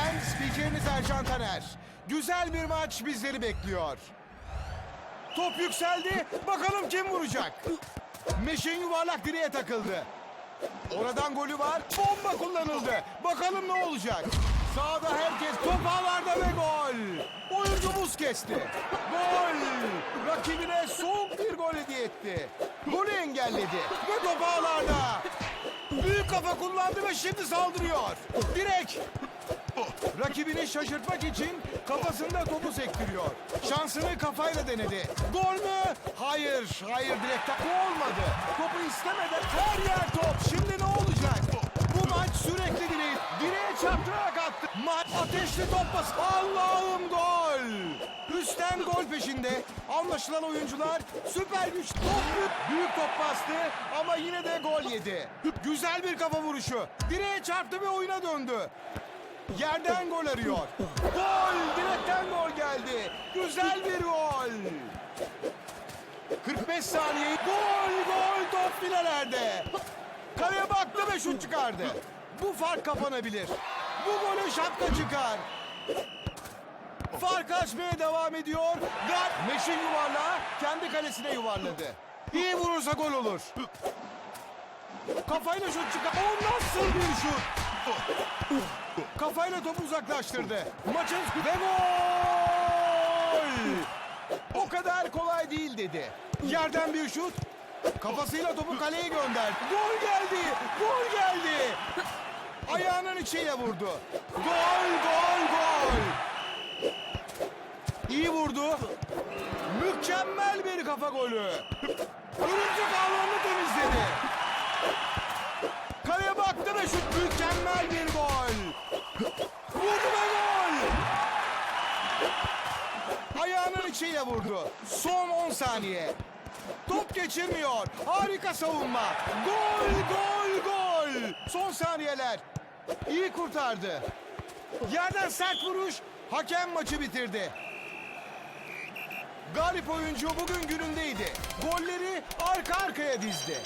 spikeriniz Ercan Taner. Güzel bir maç bizleri bekliyor. Top yükseldi. Bakalım kim vuracak? Meşin yuvarlak direğe takıldı. Oradan golü var. Bomba kullanıldı. Bakalım ne olacak? Sağda herkes top ağlarda ve gol. Oyuncu buz kesti. Gol. Rakibine soğuk bir gol hediye etti. Golü engelledi. Ve top ağlarda. Büyük kafa kullandı ve şimdi saldırıyor. Direk. Rakibini şaşırtmak için kafasında topu sektiriyor. Şansını kafayla denedi. Gol mü? Hayır, hayır direkten olmadı. Topu istemeden her yer top. Şimdi ne olacak? Bu maç sürekli direği direğe çarptırarak attı. Maç ateşli top bas. Allah'ım. Üstten gol peşinde. Anlaşılan oyuncular süper güç top büyük top bastı ama yine de gol yedi. Güzel bir kafa vuruşu. Direğe çarptı ve oyuna döndü. Yerden gol arıyor. Gol! Direkten gol geldi. Güzel bir gol. 45 saniye. Gol! Gol! Top filelerde. Kaleye baktı ve şut çıkardı. Bu fark kapanabilir. Bu golün şapka çıkar. Fark açmaya devam ediyor. Gat Meşin yuvarlağı kendi kalesine yuvarladı. İyi vurursa gol olur. Kafayla şut çıkar. O nasıl bir şut? Kafayla topu uzaklaştırdı. Maçın ve gol! O kadar kolay değil dedi. Yerden bir şut. Kafasıyla topu kaleye gönderdi. Gol geldi! Gol geldi! Ayağının içiyle vurdu. Gol, gol! İyi vurdu. Mükemmel bir kafa golü. Örümcek ağlarını temizledi. Kaleye baktı ve şut mükemmel bir gol. Vurdu ve gol. Ayağının içiyle vurdu. Son 10 saniye. Top geçirmiyor. Harika savunma. Gol, gol, gol. Son saniyeler. İyi kurtardı. Yerden sert vuruş. Hakem maçı bitirdi. Galip oyuncu bugün günündeydi. Golleri arka arkaya dizdi.